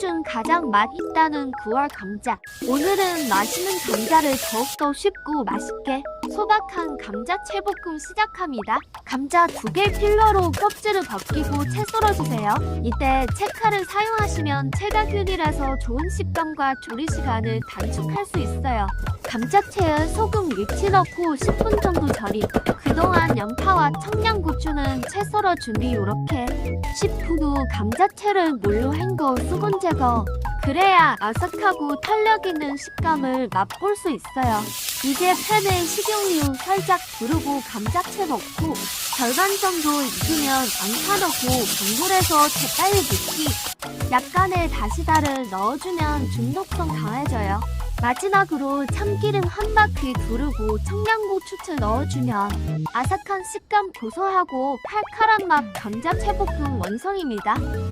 중 가장 맛 있다는 9월 감자. 오늘은 맛있는 감자를 더욱더 쉽고 맛있게 소박한 감자 채 볶음 시작합니다. 감자 두 개 필러로 껍질을 벗기고 채 썰어주세요. 이때 채칼을 사용하시면 채가균이라서 좋은 식감과 조리 시간을 단축할 수 있어요. 감자채에 소금 위치 넣고 10분 정도 절임. 그동안 양파와 청양고추는 채 썰어 준비 요렇게 10분 후 감자채를 물로 헹궈 수분 제거. 그래야 아삭하고 탄력 있는 식감을 맛볼 수 있어요. 이제 팬에 식용유 살짝 두르고 감자채 넣고 절반 정도 익으면 양파 넣고 강불에서 재빨리 볶기. 약간의 다시다를 넣어주면 중독성 강해져요. 마지막으로 참기름 한 바퀴 두르고 청양고추를 넣어주면 아삭한 식감 고소하고 칼칼한 맛 감자채볶음 완성입니다.